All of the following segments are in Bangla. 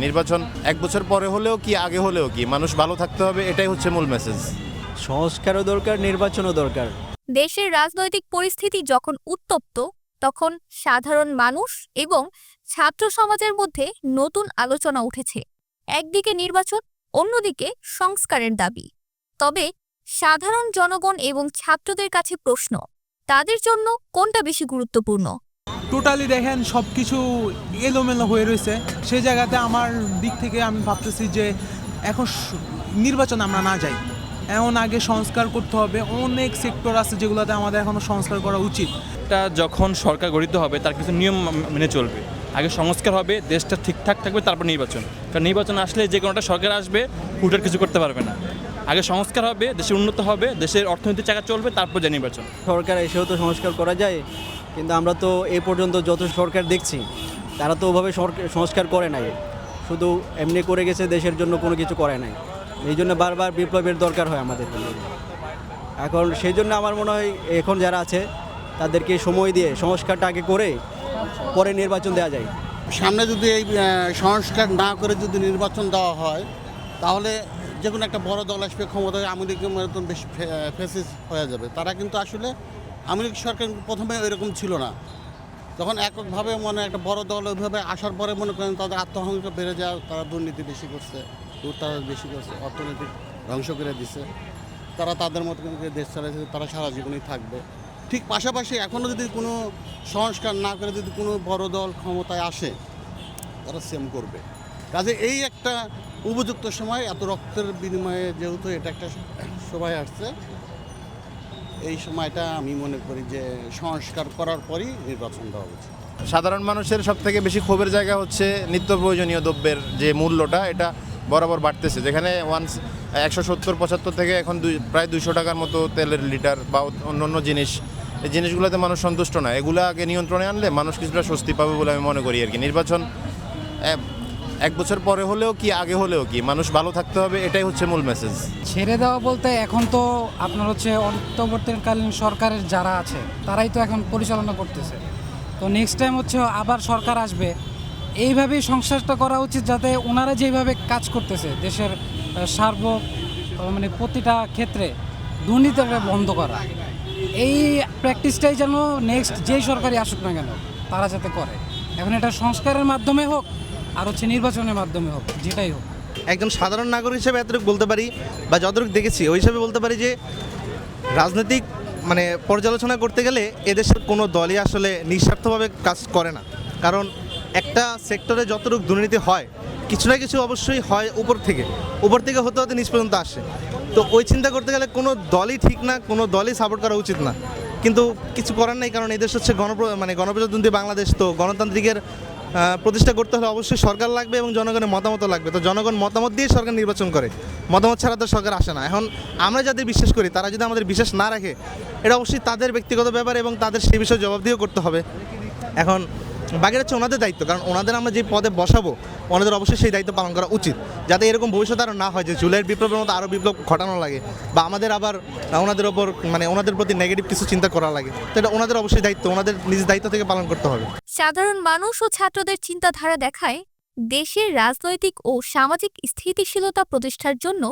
নির্বাচন এক বছর পরে হলেও কি আগে হলেও কি? মানুষ ভালো থাকতে হবে এটাই হচ্ছে মূল মেসেজ সংস্কারও দরকার নির্বাচনও দরকার। দেশের রাজনৈতিক পরিস্থিতি যখন উত্তপ্ত তখন সাধারণ মানুষ এবং ছাত্র সমাজের মধ্যে নতুন আলোচনা উঠেছে। একদিকে নির্বাচন অন্যদিকে সংস্কারের দাবি। তবে সাধারণ জনগণ এবং ছাত্রদের কাছে প্রশ্ন তাদের জন্য কোনটা বেশি গুরুত্বপূর্ণ? টোটালি দেখেন সব কিছু এলোমেলো হয়ে রয়েছে। সেই জায়গাতে আমার দিক থেকে আমি ভাবতেছি যে এখন নির্বাচন আমরা না যাই। এমন আগে সংস্কার করতে হবে। অনেক সেক্টর আছে যেগুলোতে আমাদের এখনও সংস্কার করা উচিত। একটা যখন সরকার গঠিত হবে তার কিছু নিয়ম মেনে চলবে। আগে সংস্কার হবে দেশটা ঠিকঠাক থাকবে তারপর নির্বাচন। কারণ নির্বাচন আসলে যে কোনোটা সরকার আসবে হুটার কিছু করতে পারবে না। আগে সংস্কার হবে দেশের উন্নত হবে দেশের অর্থনৈতিক চাকা চলবে তারপর যে নির্বাচন। সরকার এসেও তো সংস্কার করা যায়। কিন্তু আমরা তো এ পর্যন্ত যত সরকার দেখছি, তারা তো ওভাবে সংস্কার করে নাই। শুধু এমনি করে গেছে, দেশের জন্য কোনো কিছু করে নাই। এই জন্য বারবার বিপ্লবের দরকার হয় আমাদের এখন সেই জন্য আমার মনে হয়, এখন যারা আছে, তাদেরকে সময় দিয়ে সংস্কারটা আগে করে, পরে নির্বাচন দেওয়া যায়। সামনে যদি এই সংস্কার না করে যদি নির্বাচন দেওয়া হয়, তাহলে যে কোনো একটা বড় দল আসবে, ক্ষমতায় আওয়ামী লীগের বেশি ফেসিস হয়ে যাবে। তারা কিন্তু আসলে লীগ সরকার প্রথমে এরকম ছিল না। তখন এককভাবে মনে একটা বড় দল ওইভাবে আসার পরে মনে করেন তাদের আত্মহংকার বেড়ে যায়, তারা দুর্নীতি বেশি করছে লুটতারাজ বেশি করছে অর্থনৈতিক ধ্বংস করে দিছে। তারা তাদের মতো দেশ চালাইছে, তারা সারা জীবনই থাকবে। ঠিক পাশাপাশি এখনও যদি কোনো সংস্কার না করে যদি কোনো বড় দল ক্ষমতায় আসে, তারা সেম করবে। কাজে এই একটা উপযুক্ত সময়, এত রক্তের বিনিময়ে যেহেতু এটা একটা সবাই আসছে এই সময়টা আমি মনে করি যে সংস্কার করার পরই নির্বাচন দেওয়া উচিত। সাধারণ মানুষের সব থেকে বেশি ক্ষোভের জায়গা হচ্ছে নিত্য প্রয়োজনীয় দ্রব্যের যে মূল্যটা, এটা বরাবর বাড়তেছে। যেখানে ওয়ান্স একশো সত্তর, পঁচাত্তর থেকে এখন দুই, প্রায় দুইশো টাকার মতো তেলের লিটার বা অন্য অন্য জিনিস, এই জিনিসগুলোতে মানুষ সন্তুষ্ট না। এগুলো আগে নিয়ন্ত্রণে আনলে মানুষ কিছুটা স্বস্তি পাবে বলে আমি মনে করি আর কি। নির্বাচন এক বছর পরে হলেও কি, আগে হলেও কি? মানুষ ভালো থাকতে হবে, এটাই হচ্ছে মূল মেসেজ ছেড়ে দেওয়া বলতে এখন তো আপনার হচ্ছে অন্তর্বর্তীকালীন সরকারের যারা আছে, তারাই তো এখন পরিচালনা করতেছে। তো নেক্সট টাইম হচ্ছে আবার সরকার আসবে, এইভাবেই সংসারটা করা উচিত যাতে ওনারা যেভাবে কাজ করতেছে, দেশের সার্ব মানে প্রতিটা ক্ষেত্রে দুর্নীতিটা বন্ধ করা। এই প্র্যাকটিসটাই যেন নেক্সট যেই সরকারই আসুক না কেন, তারা যাতে করে। এখন এটা সংস্কারের মাধ্যমে হোক আর হচ্ছে নির্বাচনের মাধ্যমে হোক, যেটাই হোক। একজন সাধারণ নাগরিক হিসেবে এতটুকু বলতে পারি বা যতটুকু দেখেছি, ওই হিসাবে বলতে পারি যে রাজনৈতিক মানে পর্যালোচনা করতে গেলে এদেশের কোনো দলই আসলে নিঃস্বার্থভাবে কাজ করে না। কারণ একটা সেক্টরে যতটুকু দুর্নীতি হয়, কিছু না কিছু অবশ্যই হয় উপর থেকে। উপর থেকে হতে হতে নিচ পর্যন্ত আসে। তো ওই চিন্তা করতে গেলে কোনো দলই ঠিক না, কোনো দলই সাপোর্ট করা উচিত না। কিন্তু কিছু করার নেই, কারণ এদেশ হচ্ছে গণপ্র মানে গণপ্রজাতন্ত্রী বাংলাদেশ, তো গণতান্ত্রিকের প্রতিষ্ঠা করতে হলে অবশ্যই সরকার লাগবে এবং জনগণের মতামত লাগবে। তো জনগণ মতামত দিয়ে সরকার নির্বাচন করে। মতামত ছাড়া তো সরকার আসে না। এখন আমরা যাদের বিশ্বাস করি, তারা যদি আমাদের বিশ্বাস না রাখে, এটা অবশ্যই তাদের ব্যক্তিগত ব্যাপার এবং তাদের সেই বিষয়ে জবাবদিহিও করতে হবে। এখন বাকিটা হচ্ছে ওনাদের দায়িত্ব, কারণ ওনাদের আমরা যে পদে বসাবো, ওনাদের অবশ্যই সেই দায়িত্ব পালন করা উচিত। যাতে এরকম ভবিষ্যতে আরও না হয় যে জুলাইয়ের বিপ্লবের মতো আরও বিপ্লব ঘটানো লাগে বা আমাদের আবার ওনাদের ওপর মানে ওনাদের প্রতি নেগেটিভ কিছু চিন্তা করা লাগে। তো এটা ওনাদের অবশ্যই দায়িত্ব, ওনাদের নিজ দায়িত্ব থেকে পালন করতে হবে। সাধারণ মানুষ ও ছাত্রদের চিন্তাধারা দেখায় দেশের রাজনৈতিক ও সামাজিক স্থিতিশীলতা প্রতিষ্ঠার জন্য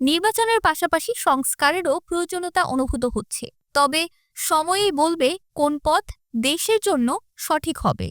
নির্বাচনের পাশাপাশি সংস্কারেরও প্রয়োজনীয়তা অনুভূত হচ্ছে। তবে সময়ই বলবে কোন পথ দেশের জন্য সঠিক হবে।